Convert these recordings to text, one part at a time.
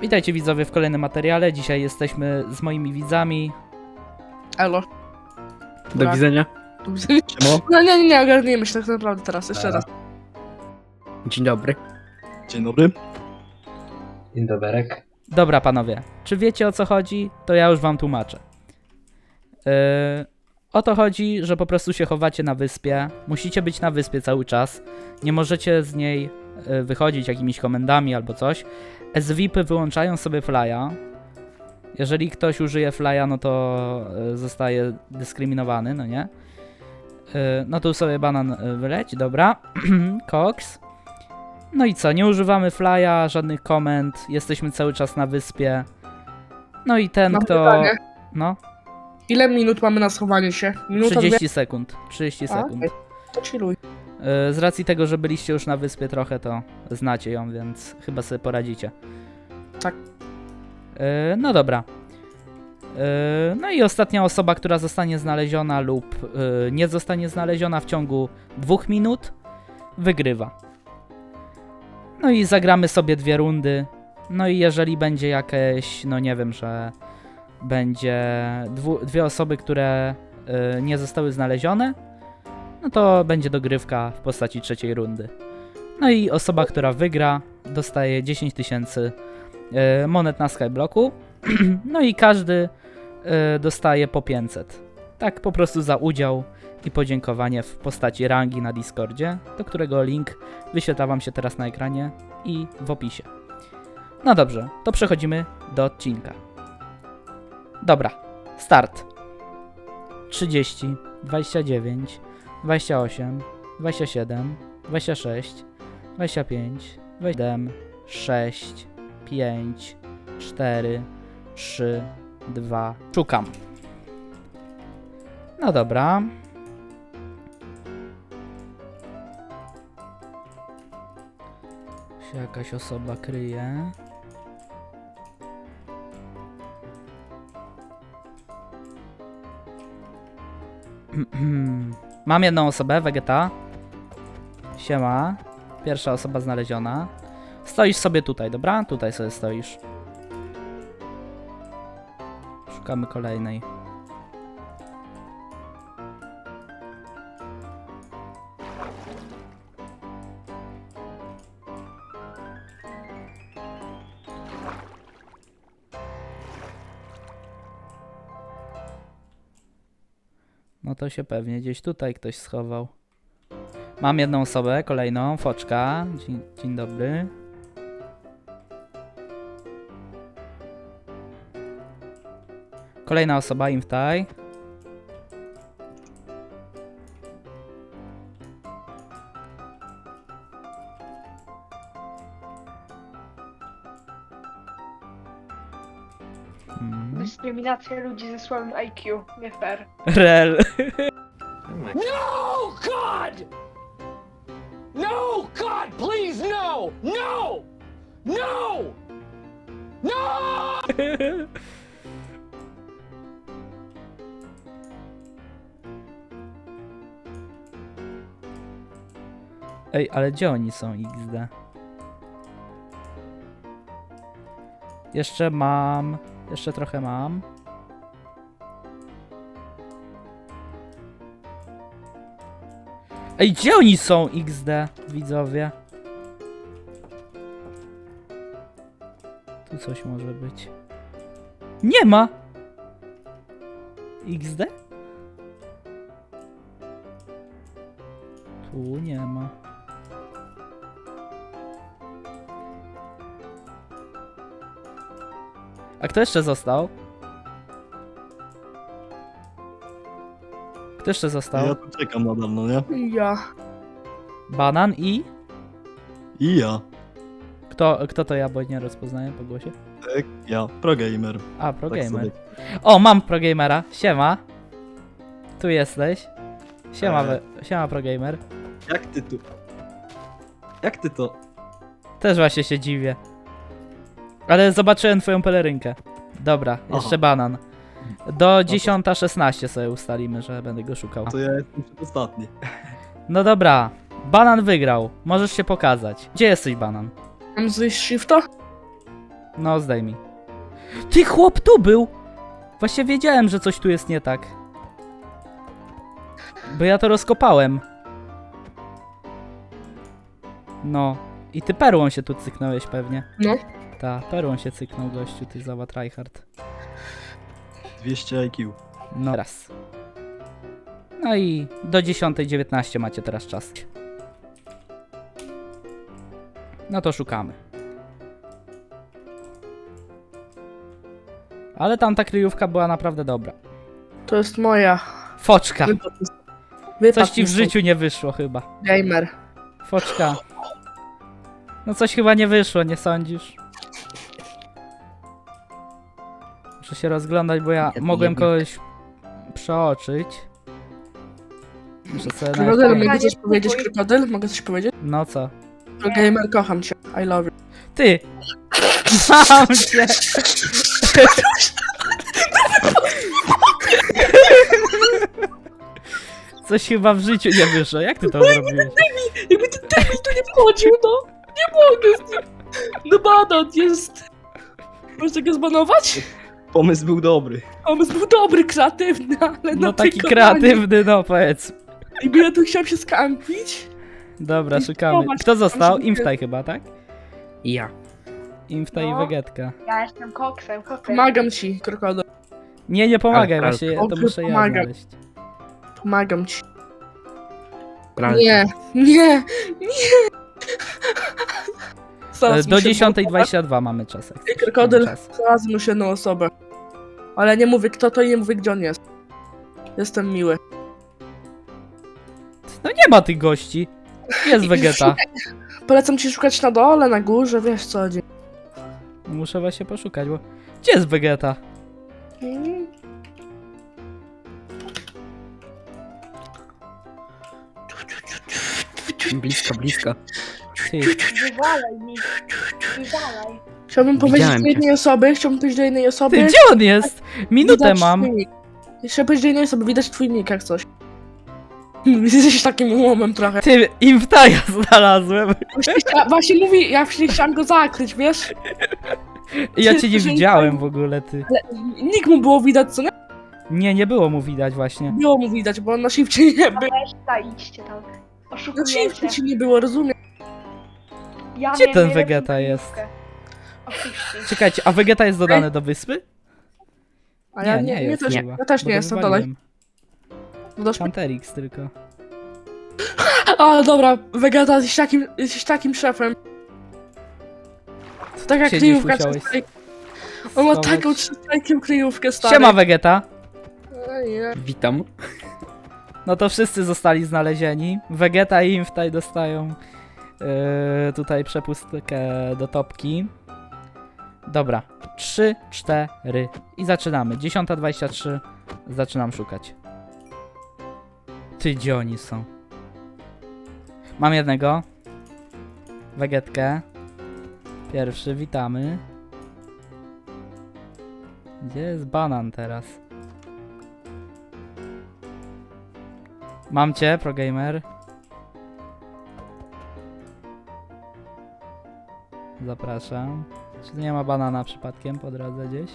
Witajcie widzowie w kolejnym materiale. Dzisiaj jesteśmy z moimi widzami. Elo. Do Tak. widzenia. No nie, nie, nie, ogarnijmy się tak naprawdę teraz, jeszcze raz. Dzień dobry. Dzień dobry. Dzień doberek. Dobra panowie, czy wiecie o co chodzi? To ja już wam tłumaczę. Yy, o to chodzi, że po prostu się chowacie na wyspie. Musicie być na wyspie cały czas. Nie możecie z niej wychodzić jakimiś komendami albo coś. SVIPy wyłączają sobie flya. Jeżeli ktoś użyje flya, no to yy, zostaje dyskryminowany, no nie? Yy, no tu sobie banan wyleć, dobra. Cox. No i co, nie używamy flya, żadnych komend, jesteśmy cały czas na wyspie. No i ten, Mam kto. pytanie. No, Ile minut mamy na schowanie się? Minuta, 30 sekund. 30 A, sekund. okej. To chilluj. Y, Z racji tego, że byliście już na wyspie trochę, to znacie ją, więc chyba sobie poradzicie. Tak. Y, No dobra. Y, No i ostatnia osoba, która zostanie znaleziona lub nie zostanie znaleziona w ciągu dwóch minut, wygrywa. No i zagramy sobie dwie rundy. No i jeżeli będzie jakieś, no nie wiem, że będzie dwie osoby, które nie zostały znalezione, no to będzie dogrywka w postaci trzeciej rundy. No i osoba, która wygra, dostaje 10 tysięcy e, monet na Skyblocku. no i każdy e, dostaje po 500. Tak po prostu za udział i podziękowanie w postaci rangi na Discordzie, do którego link wyświetla Wam się teraz na ekranie i w opisie. No dobrze, to przechodzimy do odcinka. Dobra, start. 30, 29, 28, 27, 26, 25, 27, 6, 5, 4, 3, 2. Szukam. No dobra. Się jakaś osoba kryje. Mam jedną osobę, Vegeta. Siema. Pierwsza osoba znaleziona. Stoisz sobie tutaj, dobra? Tutaj sobie stoisz. Szukamy kolejnej. To się pewnie gdzieś tutaj ktoś schował. Mam jedną osobę, kolejną, Foczka. Dzień, dzień dobry. Kolejna osoba, Imftaj. Hmm. Dyskryminacja ludzi ze słabym IQ, nie fair. Rel. No, God! No, God, please, no! No! No! No! Ej, ale gdzie oni są XD? Jeszcze mam. Jeszcze trochę mam. Ej, gdzie oni są XD, widzowie? Tu coś może być. Nie ma! XD? Tu nie ma. A kto jeszcze został? Kto jeszcze został? Ja tu czekam nadal, no nie? Ja. Banan i? I ja. Kto, kto to ja, bo nie rozpoznaję po głosie? Tak, ja. Progamer. A, Tak ProGamer. sobie. o, mam ProGamera. Siema. Tu jesteś. Siema, Eee. siema ProGamer. Jak ty tu? Jak ty to? Też właśnie się dziwię. Ale zobaczyłem twoją pelerynkę. Dobra, Aha. jeszcze banan. Do 10.16 sobie ustalimy, że będę go szukał. To ja jestem przedostatni. No dobra, banan wygrał. Możesz się pokazać. Gdzie jesteś, banan? Mam zejść shifta? No, zdejmij. Ty, chłop tu był! Właśnie wiedziałem, że coś tu jest nie tak. Bo ja to rozkopałem. No. I ty perłą się tu cyknąłeś pewnie. No. Ta, perłą się cyknął gościu, ty zaba tryhard. 200 IQ. No raz. No i do 10.19 macie teraz czas. No to szukamy. Ale tamta kryjówka była naprawdę dobra. To jest moja. Foczka. Coś ci mi w stąd, życiu nie wyszło chyba. Gamer. Foczka. No coś chyba nie wyszło, nie sądzisz? Muszę się rozglądać, bo ja Ja mogłem jebie. kogoś przeoczyć. Muszę sobie Krokodyl, mogę coś powiedzieć, krokodyl? Mogę coś powiedzieć? No co? To gamer, kocham cię. I love you. Ty! Mam cię! Coś chyba w życiu nie wyszło. Jak ty to zrobiłeś? Jakby ten debil tu nie wchodził, no. Nie mogę z nim. No banan jest. Możesz tego zbanować? Pomysł był dobry. Pomysł był dobry, kreatywny, ale No taki wykonanie. kreatywny, no powiedz. Jakby ja tu chciałam się skampić. Dobra, I szukamy. Kto został? Imftaj chyba, tak? I ja. Imftaj i No. Wegetka. Ja jestem koksem, koksem. Pomagam ci, krokodyl. Nie, nie pomagaj, Ale- ale- właśnie to Dobrze, muszę ja pomagam. znaleźć. Pomagam ci. Prawie. Nie, nie, nie. E, Do mi się 10.22 mamy czas. chcesz, krokodyl. mamy czas. Znalazłem już jedną osobę. Ale nie mówię kto to i nie mówię gdzie on jest. Jestem miły. No nie ma tych gości. Jest Vegeta. Polecam ci szukać na dole, na górze, wiesz co chodzi. Muszę właśnie poszukać, bo... Gdzie jest Vegeta? Mm. Blisko, blisko. Ty, Wywalaj mi. Wywalaj. Chciałbym powiedzieć Widziałem do cię. jednej osoby, chciałbym powiedzieć do jednej osoby. ty gdzie on jest? Minutę Widać mam. Twój nick. Jeszcze powiedzieć do jednej osoby, widać twój nick jak coś. Jesteś takim łomem trochę. Ty, Imftaja znalazłem. Właśnie, chcia- właśnie mówi, ja właśnie chciałam go zakryć, wiesz? I ja cię nie Że- widziałem w ogóle, ty. Nick mu było widać, co nie? Nie, nie było mu widać właśnie. Było mu widać, bo on na shifcie nie był. Reszta, idźcie tam. Na Oszukujecie. shifcie ci nie było, rozumiem. Ja Gdzie ten Vegeta jest? Czekajcie, a Vegeta jest dodany do wyspy? A ja nie, nie, jest też, chyba, ja też bo nie go jestem, dodaj. wywaliłem. Dodasz mi? Panterix tylko. Ale dobra, Vegeta, jesteś takim, jesteś takim szefem. To taka Siedzisz, kryjówka, musiałeś czy- On ma schować. taką trzecią kryjówkę, stary. Siema Vegeta. Nie. Witam. No to wszyscy zostali znalezieni. Vegeta i Imftaj dostają yy, tutaj przepustkę do topki. Dobra, 3, 4 i zaczynamy. 10.23 zaczynam szukać. Ty, gdzie oni są? Mam jednego. Wegetkę. Pierwszy, witamy. Gdzie jest banan teraz? Mam cię, progamer. Zapraszam. Czy nie ma banana przypadkiem po drodze gdzieś?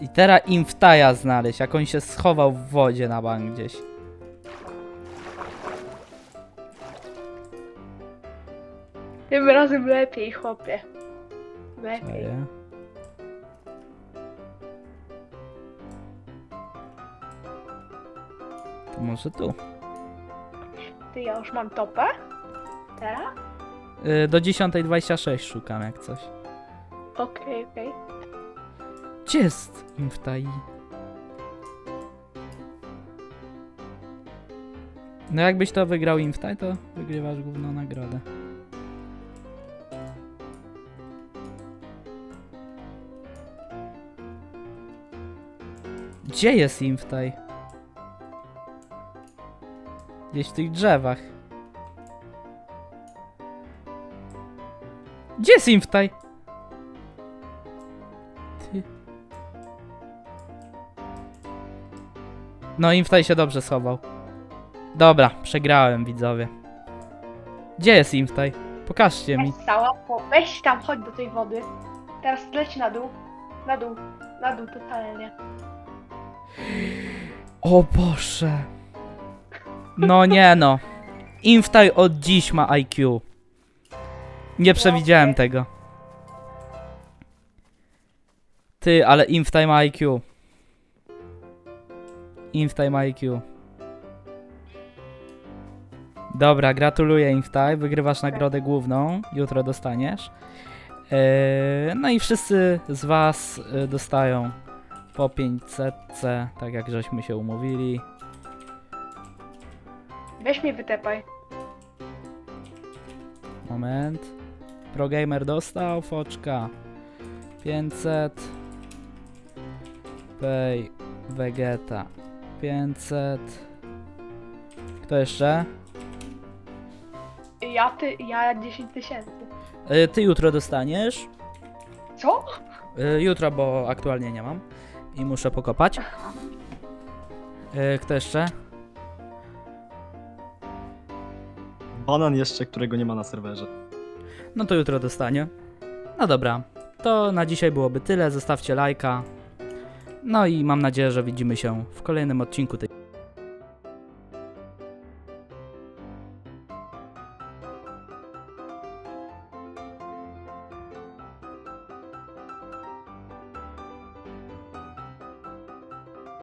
I teraz Imftaja znaleźć, jak on się schował w wodzie na bank gdzieś. Tym razem lepiej, chłopie. Lepiej. Czaję. To może tu. Ty, ja już mam topę? Teraz? Y, do 10.26 szukam jak coś. Okej, okej. Gdzie jest Imftai? No jakbyś to wygrał Imftai, to wygrywasz główną nagrodę. Gdzie jest Imftai? Gdzieś w tych drzewach. Gdzie jest Imftai? Ty. No Imftaj się dobrze schował. Dobra, przegrałem widzowie. Gdzie jest Imftaj? Pokażcie mi. Po- weź tam, chodź do tej wody. Teraz leć na dół. Na dół. Na dół totalnie. O Boże. No nie no. Inftaj od dziś ma IQ. Nie przewidziałem tego. Ty, ale Inftaj ma IQ. Inftaj ma IQ. Dobra, gratuluję Inftaj. Wygrywasz nagrodę główną. Jutro dostaniesz. Eee, no i wszyscy z was e, dostają po 500, tak jak żeśmy się umówili. Weź mnie wytepaj. Moment. ProGamer dostał, foczka. 500. Pay Vegeta. 500. Kto jeszcze? Ja ty, ja 10 tysięcy. Y, Ty jutro dostaniesz. Co? Y, Jutro, bo aktualnie nie mam. I muszę pokopać. Y, Kto jeszcze? Banan jeszcze, którego nie ma na serwerze. No to jutro dostanie. No dobra. To na dzisiaj byłoby tyle. Zostawcie lajka. No i mam nadzieję, że widzimy się w kolejnym odcinku tej